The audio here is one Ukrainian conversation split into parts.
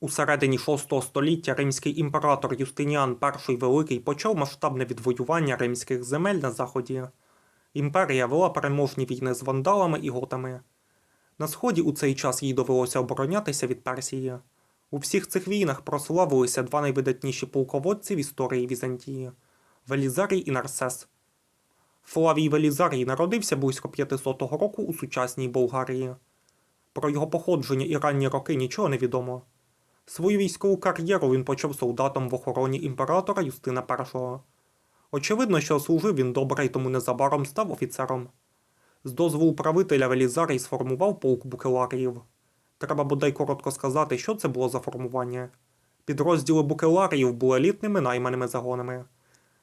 У середині VI століття римський імператор Юстиніан І Великий почав масштабне відвоювання римських земель на заході. Імперія вела переможні війни з вандалами і готами. На сході у цей час їй довелося оборонятися від Персії. У всіх цих війнах прославилися два найвидатніші полководці в історії Візантії Велізарій і Нарсес. Флавій Велізарій народився близько 500 року у сучасній Болгарії. Про його походження і ранні роки нічого не відомо. Свою військову кар'єру він почав солдатом в охороні імператора Юстина І. Очевидно, що служив він добре і тому незабаром став офіцером. З дозволу правителя Велізарій сформував полк букеларіїв. Треба бодай коротко сказати, що це було за формування. Підрозділи букеларіїв були елітними найманими загонами.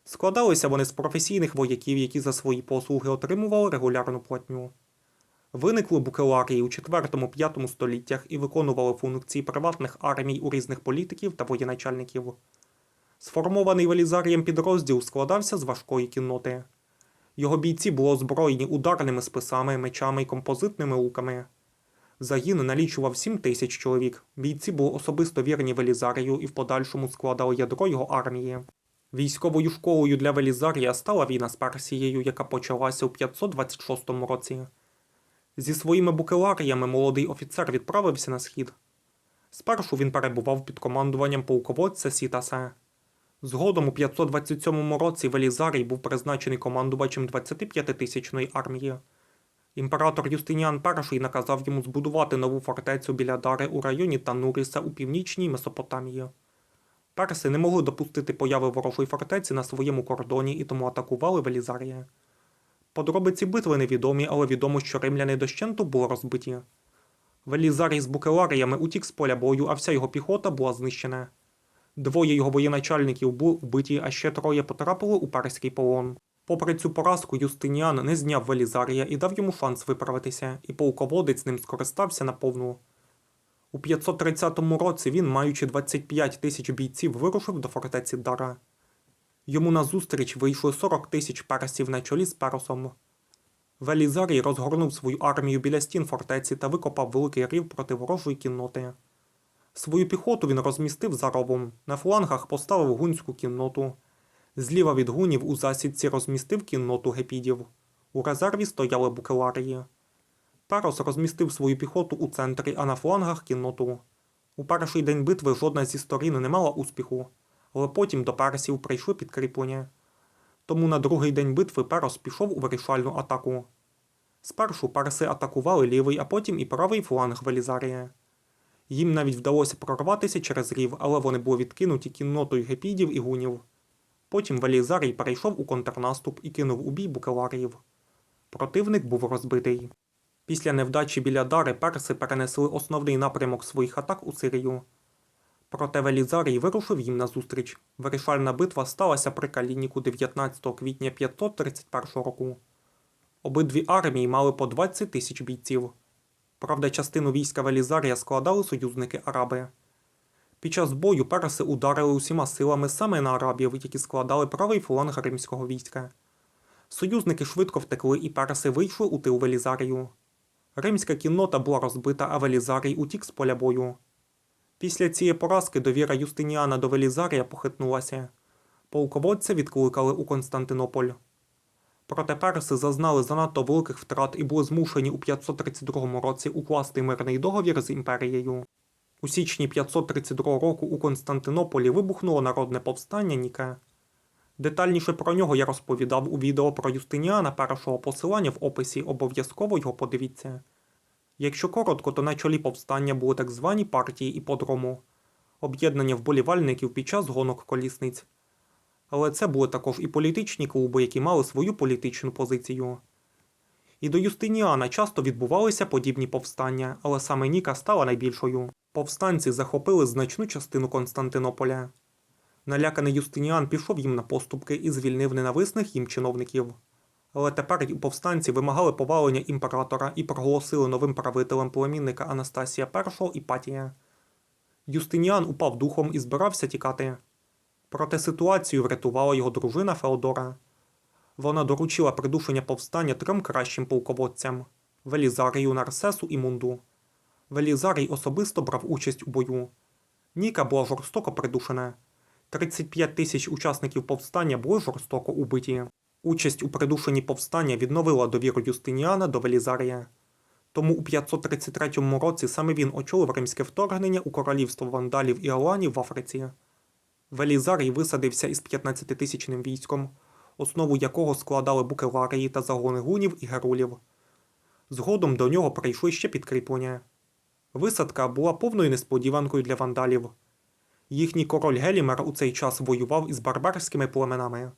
Складалися вони з професійних вояків, які за свої послуги отримували регулярну платню. Виникли букеларії у 4-5 століттях і виконували функції приватних армій у різних політиків та воєначальників. Сформований Велізарієм підрозділ складався з важкої кінноти. Його бійці були озброєні ударними списами, мечами і композитними луками. Загін налічував 7 тисяч чоловік. Бійці були особисто вірні Велізарію і в подальшому складали ядро його армії. Військовою школою для Велізарія стала війна з Персією, яка почалася у 526 році. Зі своїми букеларіями молодий офіцер відправився на схід. Спершу він перебував під командуванням полководця Сітаса. Згодом у 527 році Велізарій був призначений командувачем 25-тисячної армії. Імператор Юстиніан І наказав йому збудувати нову фортецю біля Дари у районі Тануріса у північній Месопотамії. Перси не могли допустити появи ворожої фортеці на своєму кордоні і тому атакували Велізарія. Подробиці битви невідомі, але відомо, що римляни дощенту були розбиті. Велізарій з букеларіями утік з поля бою, а вся його піхота була знищена. Двоє його воєначальників були вбиті, а ще троє потрапили у перський полон. Попри цю поразку, Юстиніан не зняв Велізарія і дав йому шанс виправитися, і полководець ним скористався наповну. У 530 році він, маючи 25 тисяч бійців, вирушив до фортеці Дара. Йому назустріч вийшли 40 тисяч персів на чолі з Перосом. Велізарій розгорнув свою армію біля стін фортеці та викопав великий рів проти ворожої кінноти. Свою піхоту він розмістив за ровом, на флангах поставив гунську кінноту. Зліва від гунів у засідці розмістив кінноту гепідів. У резерві стояли букеларії. Перос розмістив свою піхоту у центрі, а на флангах кінноту. У перший день битви жодна зі сторін не мала успіху, але потім до персів прийшли підкріплення. Тому на другий день битви Перос пішов у вирішальну атаку. Спершу перси атакували лівий, а потім і правий фланг Велізарія. Їм навіть вдалося прорватися через рів, але вони були відкинуті кіннотою гепідів і гунів. Потім Велізарій перейшов у контрнаступ і кинув у бій букеларіїв. Противник був розбитий. Після невдачі біля Дари перси перенесли основний напрямок своїх атак у Сирію. Проте Велізарій вирушив їм назустріч. Вирішальна битва сталася при Калініку 19 квітня 531 року. Обидві армії мали по 20 тисяч бійців. Правда, частину війська Велізарія складали союзники араби. Під час бою перси ударили усіма силами саме на арабів, які складали правий фланг римського війська. Союзники швидко втекли і перси вийшли у тил Велізарію. Римська кіннота була розбита, а Велізарій утік з поля бою. Після цієї поразки довіра Юстиніана до Велізарія похитнулася. Полководця відкликали у Константинополь. Проте перси зазнали занадто великих втрат і були змушені у 532 році укласти мирний договір з імперією. У січні 532 року у Константинополі вибухнуло народне повстання Ніке. Детальніше про нього я розповідав у відео про Юстиніана першого посилання в описі, обов'язково його подивіться. Якщо коротко, то на чолі повстання були так звані партії іподрому, об'єднання вболівальників під час гонок колісниць. Але це були також і політичні клуби, які мали свою політичну позицію. І до Юстиніана часто відбувалися подібні повстання, але саме Ніка стала найбільшою. Повстанці захопили значну частину Константинополя. Наляканий Юстиніан пішов їм на поступки і звільнив ненависних їм чиновників. Але тепер і повстанці вимагали повалення імператора і проголосили новим правителем племінника Анастасія І Іпатія. Юстиніан упав духом і збирався тікати. Проте ситуацію врятувала його дружина Феодора. Вона доручила придушення повстання трьом кращим полководцям Велізарію, Нарсесу і Мунду. Велізарій особисто брав участь у бою. Ніка була жорстоко придушена. 35 тисяч учасників повстання були жорстоко убиті. Участь у придушенні повстання відновила довіру Юстиніана до Велізарія. Тому у 533 році саме він очолив римське вторгнення у королівство вандалів і аланів в Африці. Велізарій висадився із 15-тисячним військом, основу якого складали букеларії та загони гунів і герулів. Згодом до нього прийшли ще підкріплення. Висадка була повною несподіванкою для вандалів. Їхній король Гелімер у цей час воював із барбарськими племенами.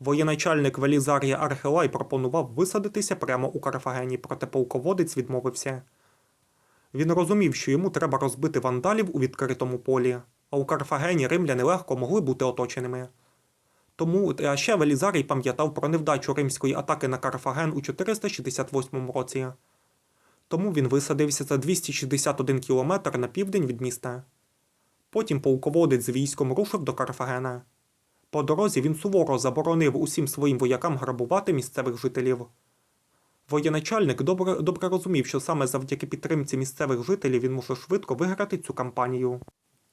Воєначальник Велізарія Архелай пропонував висадитися прямо у Карфагені, проте полководець відмовився. Він розумів, що йому треба розбити вандалів у відкритому полі, а у Карфагені римляни легко могли бути оточеними. Тому а ще Велізарій пам'ятав про невдачу римської атаки на Карфаген у 468 році. Тому він висадився за 261 кілометр на південь від міста. Потім полководець з військом рушив до Карфагена. По дорозі він суворо заборонив усім своїм воякам грабувати місцевих жителів. Воєначальник добре, добре розумів, що саме завдяки підтримці місцевих жителів він може швидко виграти цю кампанію.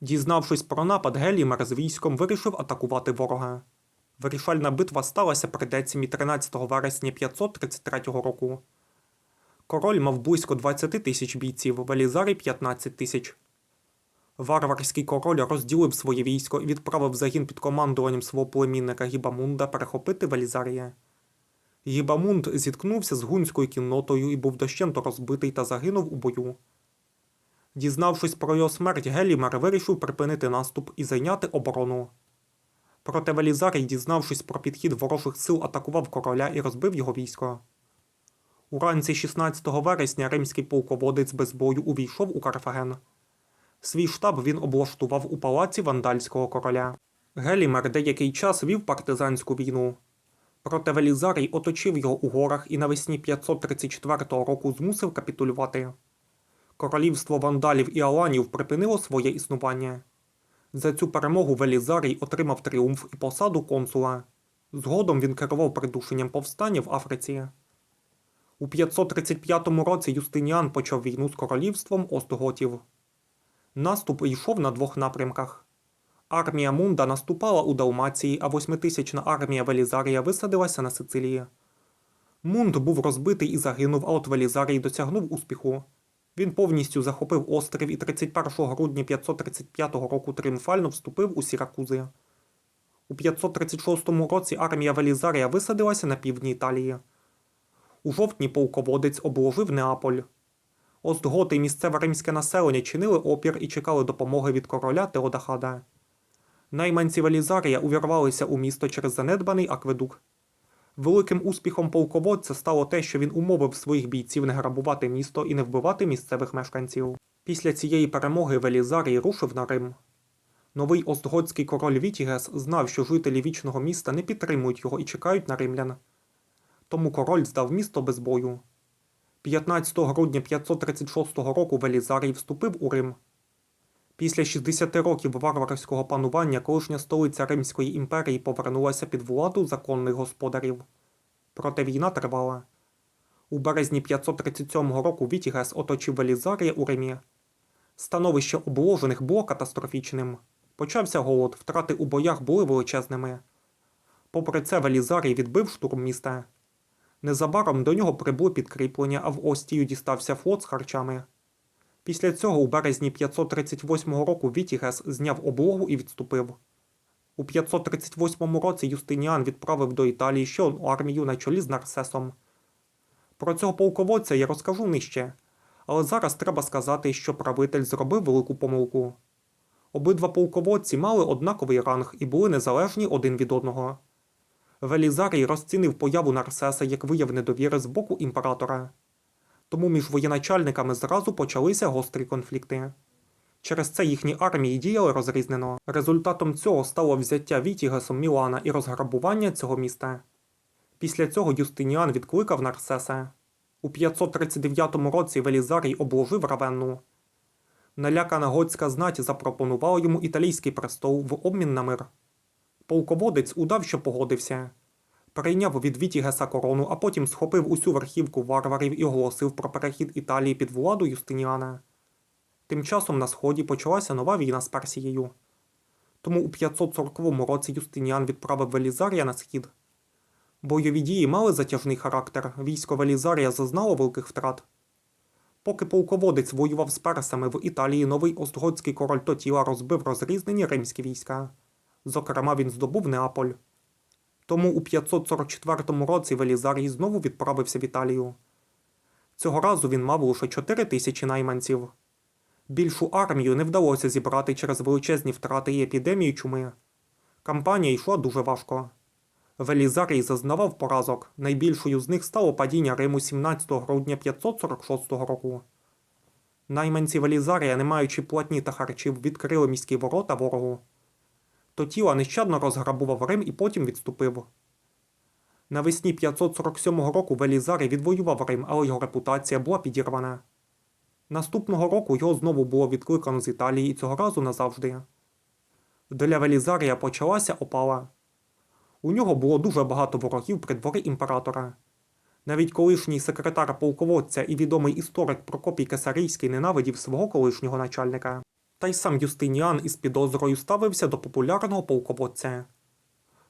Дізнавшись про напад, Гелімер з військом вирішив атакувати ворога. Вирішальна битва сталася при Децимі 13 вересня 533 року. Король мав близько 20 тисяч бійців, Велізарій 15 тисяч. Варварський король розділив своє військо і відправив загін під командуванням свого племінника Гібамунда перехопити Велізарія. Гібамунд зіткнувся з гунською кіннотою і був дощенто розбитий та загинув у бою. Дізнавшись про його смерть, Гелімер вирішив припинити наступ і зайняти оборону. Проте Велізарій, дізнавшись про підхід ворожих сил, атакував короля і розбив його військо. Уранці 16 вересня римський полководець без бою увійшов у Карфаген. Свій штаб він облаштував у палаці вандальського короля. Гелімер деякий час вів партизанську війну. Проте Велізарій оточив його у горах і навесні 534 року змусив капітулювати. Королівство вандалів і аланів припинило своє існування. За цю перемогу Велізарій отримав тріумф і посаду консула. Згодом він керував придушенням повстання в Африці. У 535 році Юстиніан почав війну з королівством Остготів. Наступ йшов на двох напрямках. Армія Мунда наступала у Далмації, а восьмитисячна армія Велізарія висадилася на Сицилії. Мунд був розбитий і загинув, а от Велізарій досягнув успіху. Він повністю захопив острів і 31 грудня 535 року тріумфально вступив у Сіракузи. У 536 році армія Велізарія висадилася на півдні Італії. У жовтні полководець обложив Неаполь. Остготи і місцеве римське населення чинили опір і чекали допомоги від короля Теодахада. Найманці Велізарія увірвалися у місто через занедбаний акведук. Великим успіхом полководця стало те, що він умовив своїх бійців не грабувати місто і не вбивати місцевих мешканців. Після цієї перемоги Велізарій рушив на Рим. Новий остготський король Вітігес знав, що жителі вічного міста не підтримують його і чекають на римлян. Тому король здав місто без бою. 15 грудня 536 року Велізарій вступив у Рим. Після 60 років варварського панування колишня столиця Римської імперії повернулася під владу законних господарів. Проте війна тривала. У березні 537 року Вітігес оточив Велізарія у Римі. Становище обложених було катастрофічним. Почався голод, втрати у боях були величезними. Попри це, Велізарій відбив штурм міста. Незабаром до нього прибули підкріплення, а в Остію дістався флот з харчами. Після цього у березні 538 року Вітігес зняв облогу і відступив. У 538 році Юстиніан відправив до Італії ще одну армію на чолі з Нарсесом. Про цього полководця я розкажу нижче, але зараз треба сказати, що правитель зробив велику помилку. Обидва полководці мали однаковий ранг і були незалежні один від одного. Велізарій розцінив появу Нарсеса як вияв недовіри з боку імператора. Тому між воєначальниками зразу почалися гострі конфлікти. Через це їхні армії діяли розрізнено. Результатом цього стало взяття Вітігесом Мілана і розграбування цього міста. Після цього Юстиніан відкликав Нарсеса. У 539 році Велізарій обложив Равенну. Налякана готська знать запропонувала йому італійський престол в обмін на мир. Полководець удав, що погодився. Прийняв від Вітігеса корону, а потім схопив усю верхівку варварів і оголосив про перехід Італії під владу Юстиніана. Тим часом на сході почалася нова війна з Персією. Тому у 540 році Юстиніан відправив Велізарія на схід. Бойові дії мали затяжний характер, військо Велізарія зазнало великих втрат. Поки полководець воював з персами в Італії, новий остготський король Тотіла розбив розрізнені римські війська. Зокрема, він здобув Неаполь. Тому у 544 році Велізарій знову відправився в Італію. Цього разу він мав лише 4 тисячі найманців. Більшу армію не вдалося зібрати через величезні втрати і епідемію чуми. Кампанія йшла дуже важко. Велізарій зазнавав поразок. Найбільшою з них стало падіння Риму 17 грудня 546 року. Найманці Велізарія, не маючи платні та харчів, відкрили міські ворота ворогу. Тотіла нещадно розграбував Рим і потім відступив. Навесні 547 року Велізарій відвоював Рим, але його репутація була підірвана. Наступного року його знову було відкликано з Італії і цього разу назавжди. Для Велізарія почалася опала. У нього було дуже багато ворогів при дворі імператора. Навіть колишній секретар полководця і відомий історик Прокопій Кесарійський ненавидів свого колишнього начальника. Та й сам Юстиніан із підозрою ставився до популярного полководця.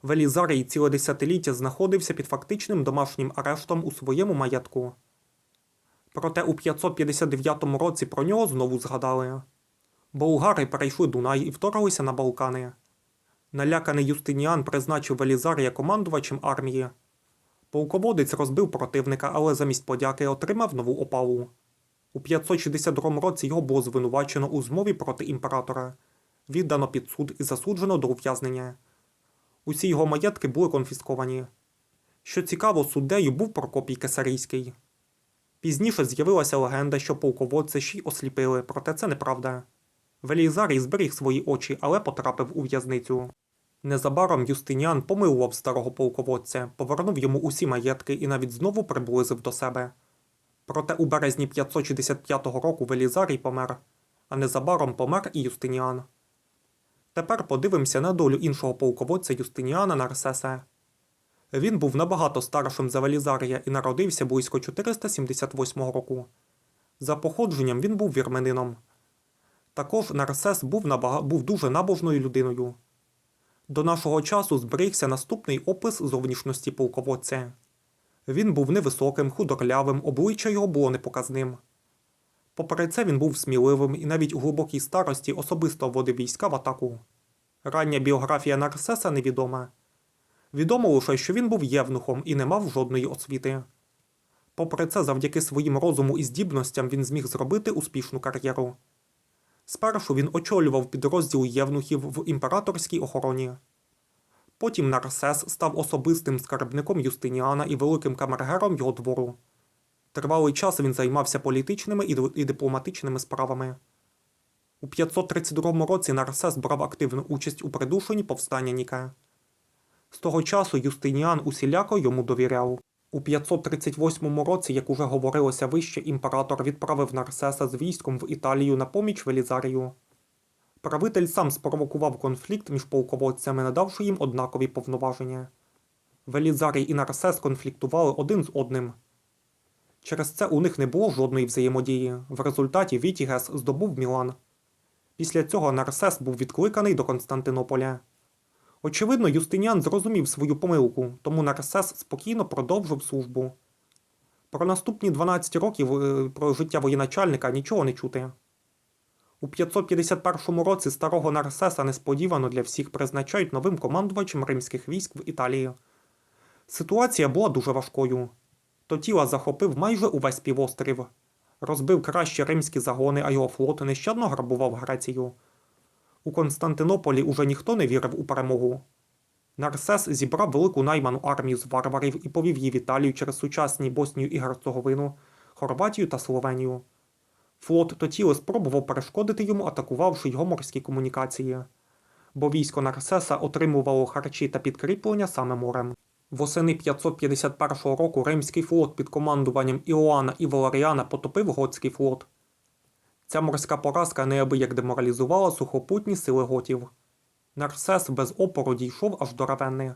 Велізарій ціле десятиліття знаходився під фактичним домашнім арештом у своєму маєтку. Проте у 559 році про нього знову згадали. Болгари перейшли Дунай і вторглися на Балкани. Наляканий Юстиніан призначив Велізарія командувачем армії. Полководець розбив противника, але замість подяки отримав нову опалу. У 562 році його було звинувачено у змові проти імператора, віддано під суд і засуджено до ув'язнення. Усі його маєтки були конфісковані. Що цікаво, суддею був Прокопій Кесарійський. Пізніше з'явилася легенда, що полководця ще й осліпили, проте це неправда. Велізарій зберіг свої очі, але потрапив у в'язницю. Незабаром Юстиніан помилував старого полководця, повернув йому усі маєтки і навіть знову приблизив до себе. Проте у березні 565 року Велізарій помер, а незабаром помер і Юстиніан. Тепер подивимося на долю іншого полководця Юстиніана Нарсеса. Він був набагато старшим за Велізарія і народився близько 478 року. За походженням він був вірменином. Також Нарсес був, набага... був дуже набожною людиною. До нашого часу зберігся наступний опис зовнішності полководця. Він був невисоким, худорлявим, обличчя його було непоказним. Попри це він був сміливим і навіть у глибокій старості особисто вводив війська в атаку. Рання біографія Нарсеса невідома. Відомо лише, що він був євнухом і не мав жодної освіти. Попри це, завдяки своїм розуму і здібностям він зміг зробити успішну кар'єру. Спершу він очолював підрозділ євнухів в імператорській охороні. Потім Нарсес став особистим скарбником Юстиніана і великим камергером його двору. Тривалий час він займався політичними і дипломатичними справами. У 532 році Нарсес брав активну участь у придушенні повстання Ніке. З того часу Юстиніан усіляко йому довіряв. У 538 році, як уже говорилося вище, імператор відправив Нарсеса з військом в Італію на поміч Велізарію. Правитель сам спровокував конфлікт між полководцями, надавши їм однакові повноваження. Велізарій і Нарсес конфліктували один з одним. Через це у них не було жодної взаємодії. В результаті Вітігес здобув Мілан. Після цього Нарсес був відкликаний до Константинополя. Очевидно, Юстиніан зрозумів свою помилку, тому Нарсес спокійно продовжив службу. Про наступні 12 років е, про життя воєначальника нічого не чути. У 551 році старого Нарсеса несподівано для всіх призначають новим командувачем римських військ в Італії. Ситуація була дуже важкою. Тотіла захопив майже увесь півострів, розбив кращі римські загони, а його флот нещадно грабував Грецію. У Константинополі уже ніхто не вірив у перемогу. Нарсес зібрав велику найману армію з варварів і повів її в Італію через сучасні Боснію і Герцеговину, Хорватію та Словенію. Флот Тотіли спробував перешкодити йому, атакувавши його морські комунікації, бо військо Нарсеса отримувало харчі та підкріплення саме морем. Восени 551 року римський флот під командуванням Іоанна і Валеріана потопив готський флот. Ця морська поразка неабияк деморалізувала сухопутні сили готів. Нарсес без опору дійшов аж до Равенни.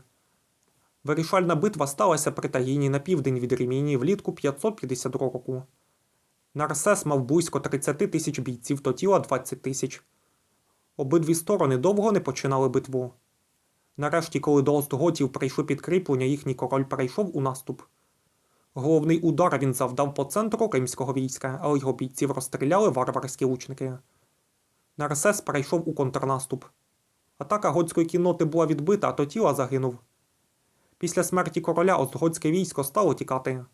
Вирішальна битва сталася при Тагіні на південь від Римінії влітку 552 року. Нарсес мав близько 30 тисяч бійців, Тотіла 20 тисяч. Обидві сторони довго не починали битву. Нарешті, коли до остготів прийшли підкріплення, їхній король перейшов у наступ. Головний удар він завдав по центру римського війська, але його бійців розстріляли варварські лучники. Нарсес перейшов у контрнаступ. Атака готської кінноти була відбита, а Тотіла загинув. Після смерті короля остготське військо стало тікати.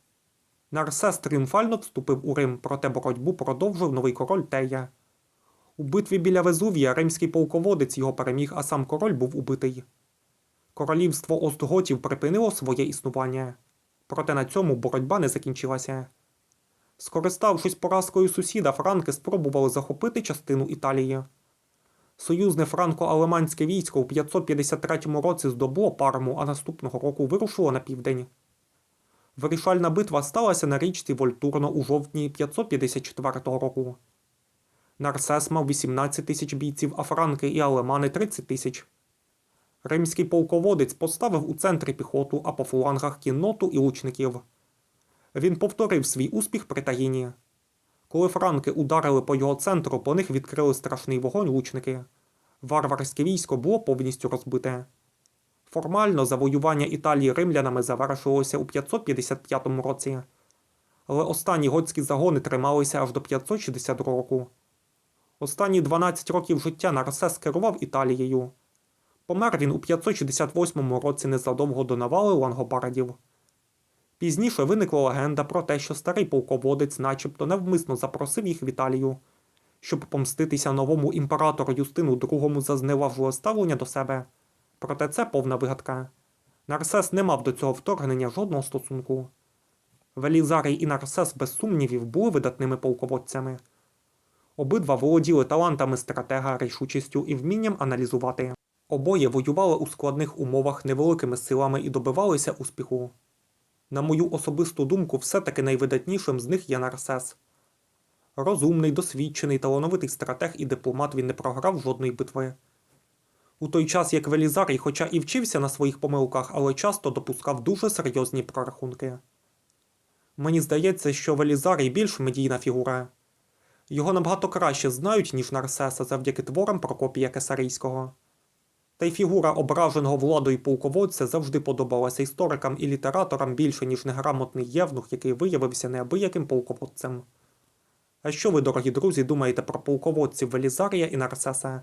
Нарсес тріумфально вступив у Рим, проте боротьбу продовжив новий король Тея. У битві біля Везувія римський полководець його переміг, а сам король був убитий. Королівство Остготів припинило своє існування. Проте на цьому боротьба не закінчилася. Скориставшись поразкою сусіда, франки спробували захопити частину Італії. Союзне франко-алеманське військо у 553 році здобуло Парму, а наступного року вирушило на південь. Вирішальна битва сталася на річці Вольтурно у жовтні 554 року. Нарсес мав 18 тисяч бійців, а франки і алемани 30 тисяч. Римський полководець поставив у центрі піхоту, а по флангах кінноту і лучників. Він повторив свій успіх при Таїні. Коли франки ударили по його центру, по них відкрили страшний вогонь лучники. Варварське військо було повністю розбите. Формально завоювання Італії римлянами завершилося у 555 році, але останні готські загони трималися аж до 562 року. Останні 12 років життя Нарсес керував Італією. Помер він у 568 році незадовго до навали лангобардів. Пізніше виникла легенда про те, що старий полководець начебто невмисно запросив їх в Італію, щоб помститися новому імператору Юстину II за зневажливе ставлення до себе. Проте це повна вигадка. Нарсес не мав до цього вторгнення жодного стосунку. Велізарій і Нарсес, без сумнівів, були видатними полководцями. Обидва володіли талантами стратега, рішучістю і вмінням аналізувати. Обоє воювали у складних умовах невеликими силами і добивалися успіху. На мою особисту думку, все-таки найвидатнішим з них є Нарсес. Розумний, досвідчений, талановитий стратег і дипломат він не програв жодної битви. У той час як Велізарій, хоча і вчився на своїх помилках, але часто допускав дуже серйозні прорахунки. Мені здається, що Велізарій більш медійна фігура. Його набагато краще знають, ніж Нарсеса завдяки творам Прокопія Кесарійського. Та й фігура ображеного владою полководця завжди подобалася історикам і літераторам більше, ніж неграмотний євнух, який виявився неабияким полководцем. А що ви, дорогі друзі, думаєте про полководців Велізарія і Нарсеса?